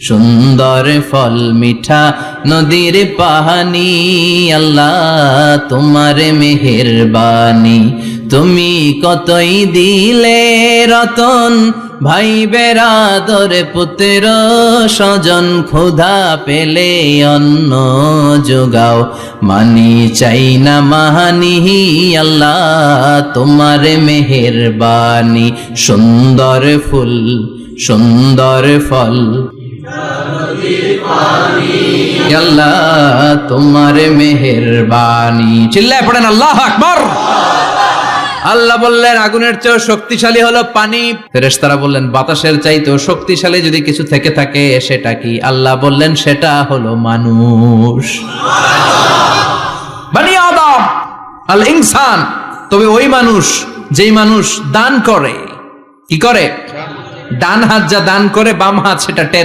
সুন্দর ফল মিঠা নদীর পাহানি, আল্লাহ তোমার মেহেরবানি। তুমি কতই দিলে রতন ভাই বেরাদর পুত্র, স্বজন ক্ষুধা পেলে অন্ন যোগাও। মানি চাই না মাহানি, আল্লাহ তোমার মেহেরবানি। সুন্দর ফুল, সুন্দর ফল। তোমার মেহেরবানি। চিল্লায় পড়েন, আল্লাহ আকবর। আল্লাহ বললেন, আগুনের চেয়েও শক্তিশালী হলো পানি। ফেরেশতারা বললেন, বাতাসের চাইতেও শক্তিশালী যদি কিছু থেকে থাকে, সেটা কি? আল্লাহ বললেন, সেটা হলো মানুষ। আল ইনসান তবে ওই মানুষ, যেই মানুষ দান করে। কি করে? ডান হাত যা দান করে, বাম হাত সেটা